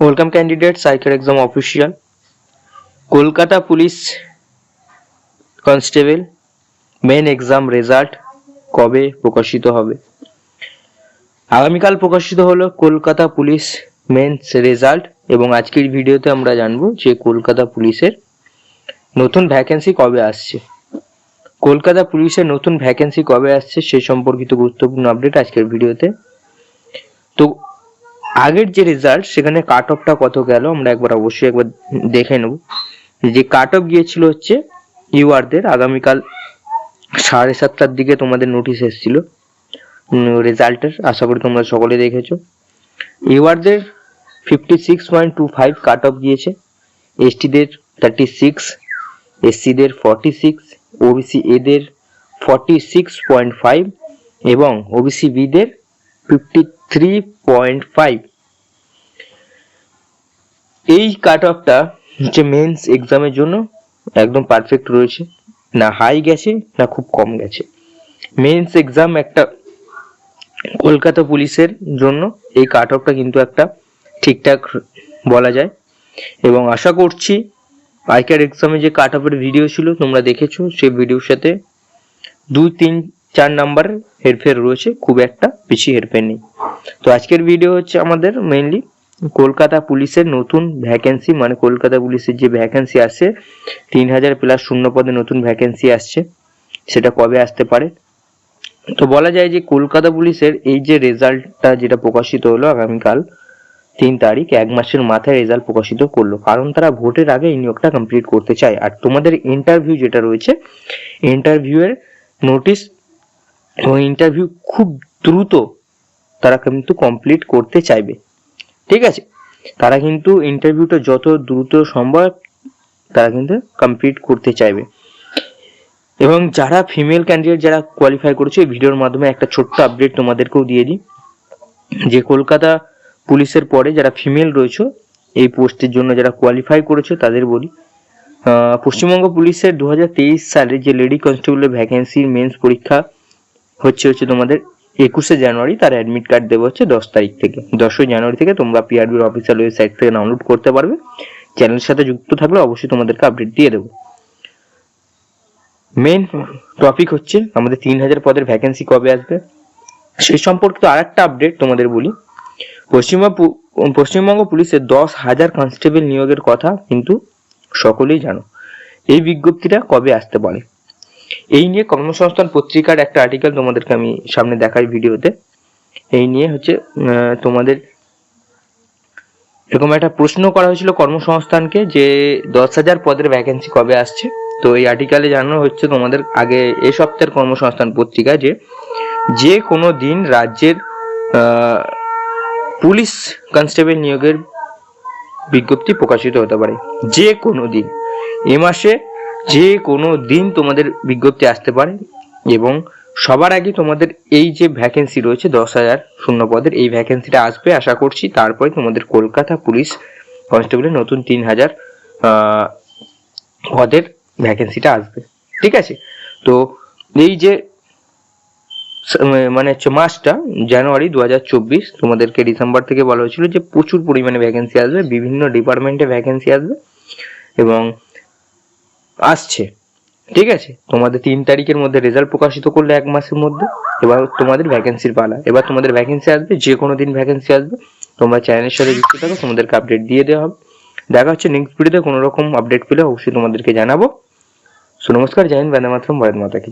Welcome candidate cycle exam official Kolkata police constable main exam result কবে প্রকাশিত হবে? আগামীকাল প্রকাশিত হলো কলকাতা পুলিশ মেন্স রেজাল্ট এবং আজকের ভিডিওতে আমরা জানব যে কলকাতা পুলিশের নতুন ভ্যাকেন্সি কবে আসছে। কলকাতা পুলিশের নতুন ভ্যাকেন্সি কবে আসছে সে সম্পর্কিত গুরুত্বপূর্ণ আপডেট আজকের ভিডিওতে। তো আগের যে রেজাল্ট সেখানে কাট অফটা কত গেল, আমরা একবার অবশ্যই একবার দেখে নেব। যে কাট অফ গিয়েছিল হচ্ছে ইউআরদের আগামীকাল সাড়ে সাতটার দিকে তোমাদের নোটিশ এসেছিল রেজাল্টের আশা করি তোমরা সকলে দেখেছ। ইউআরদের fifty six point two five cut off গিয়েছে এসটিদের থার্টি সিক্স এসসিদের ফর্টি সিক্স ওবিসি এদের ফর্টি সিক্স পয়েন্ট ফাইভ এবং ওবিসি বিদের ফিফটি থ্রি পয়েন্ট ফাইভ এই কাট অফটা হচ্ছে মেন্স এক্সামের জন্য একদম পারফেক্ট রয়েছে। না হাই গেছে, না খুব কম গেছে। মেন্স এক্সাম একটা কলকাতা পুলিশের জন্য এই কাট অফটা কিন্তু একটা ঠিকঠাক বলা যায়। এবং আশা করছি আইকার এক্সামে যে কাট অফের ভিডিও ছিল তোমরা দেখেছ, সেই ভিডিওর সাথে দুই, তিন চার নাম্বার হেরফের রয়েছে, খুব একটা বেশি হেরফের নেই। তো আজকের ভিডিও হচ্ছে আমাদের মেইনলি কলকাতা পুলিশের নতুন ভ্যাকেন্সি মানে কলকাতা পুলিশের যে ভ্যাকেন্সি আসছে তিন হাজার প্লাস শূন্য পদে নতুন ভ্যাকেন্সি আসছে, সেটা কবে আসতে পারে? তো বলা যায় যে কলকাতা পুলিশের এই যে রেজাল্টটা যেটা প্রকাশিত হলো আগামীকাল, তিন তারিখ, এক মাসের মাথায় রেজাল্ট প্রকাশিত করল। কারণ তারা ভোটের আগে এই নিয়োগটা কমপ্লিট করতে চায়। আর তোমাদের ইন্টারভিউ যেটা রয়েছে ইন্টারভিউ এর নোটিশ এবং ইন্টারভিউ খুব দ্রুত তারা কিন্তু কমপ্লিট করতে চাইবে। ঠিক আছে? তারা কিন্তু ইন্টারভিউটা যত দ্রুত সম্ভব তারা কিন্তু কমপ্লিট করতে চাইবে। এবং যারা ফিমেল ক্যান্ডিডেট যারা কোয়ালিফাই করেছে, এই ভিডিওর মাধ্যমে একটা ছোট্ট আপডেট তোমাদেরকেও দিয়ে দিই। যে কলকাতা পুলিশের পরে যারা ফিমেল রয়েছে, এই পোস্টের জন্য যারা কোয়ালিফাই করেছে তাদের বলি। পশ্চিমবঙ্গ পুলিশের দু হাজার তেইশ সালে যে লেডি কনস্টেবলের ভ্যাকেন্সির মেন্স পরীক্ষা হচ্ছে হচ্ছে তোমাদের একুশে জানুয়ারি, তার অ্যাডমিট কার্ড দেবো হচ্ছে দশ তারিখ থেকে। দশই জানুয়ারি থেকে তোমরা পিআরবির অফিসিয়াল ওয়েবসাইট থেকে ডাউনলোড করতে পারবে। চ্যানেলের সাথে যুক্ত থাকলে অবশ্যই তোমাদেরকে আপডেট দিয়ে দেবো। মেন টপিক হচ্ছে আমাদের তিন হাজার পদের ভ্যাকেন্সি কবে আসবে? সে সম্পর্কিত আর একটা আপডেট তোমাদের বলি। পশ্চিমবঙ্গ পশ্চিমবঙ্গ পুলিশের দশ হাজার কনস্টেবল নিয়োগের কথা কিন্তু সকলেই জানো। এই বিজ্ঞপ্তিটা কবে আসতে পারে? এই নিয়ে কর্মসংস্থান পত্রিকার একটা আর্টিকেল তোমাদেরকে আমি সামনে দেখাই ভিডিওতে। এই নিয়ে হচ্ছে তোমাদের এরকম একটা প্রশ্ন করা হয়েছিল কর্মসংস্থানকে যে দশ হাজার পদের ভ্যাকেন্সি কবে আসছে। তো এই আর্টিকেলে জানানো হচ্ছে তোমাদের আগে এ সপ্তাহের কর্মসংস্থান পত্রিকা যে যে কোনো দিন রাজ্যের পুলিশ কনস্টেবল নিয়োগের বিজ্ঞপ্তি প্রকাশিত হতে পারে। যে কোনো দিন। এ মাসে যে কোনো দিন তোমাদের বিজ্ঞপ্তি আসতে পারে এবং সবার আগে তোমাদের এই যে ভ্যাকেন্সি রয়েছে দশ হাজার শূন্য পদের, এই ভ্যাকেন্সিটা আসবে আশা করছি। তারপরে তোমাদের কলকাতা পুলিশ কনস্টেবলের নতুন তিন হাজার পদের ভ্যাকেন্সিটা আসবে। ঠিক আছে? তো এই যে মানে হচ্ছে মাসটা, জানুয়ারি দু হাজার চব্বিশ, তোমাদেরকে ডিসেম্বর থেকে বলা হয়েছিল যে প্রচুর পরিমাণে ভ্যাকেন্সি আসবে, বিভিন্ন ডিপার্টমেন্টে ভ্যাকেন্সি আসবে এবং আসছে। ঠিক আছে? তোমাদের তিন তারিখের মধ্যে রেজাল্ট প্রকাশিত করলে এক মাসের মধ্যে, এবার তোমাদের ভ্যাকেন্সির পালা। এবার তোমাদের ভ্যাকেন্সি আসবে, যে কোনো দিন ভ্যাকেন্সি আসবে। তোমরা চ্যানেলের সাথে যুক্ত থাকো, তোমাদেরকে আপডেট দিয়ে দেওয়া হবে। দেখা হচ্ছে নেক্সট ভিডিওতে কোনো রকম আপডেট পেলে অবশ্যই তোমাদেরকে জানাব। সো, নমস্কার হিন্দ, বন্দে মাতরম, ভারত মাতা কি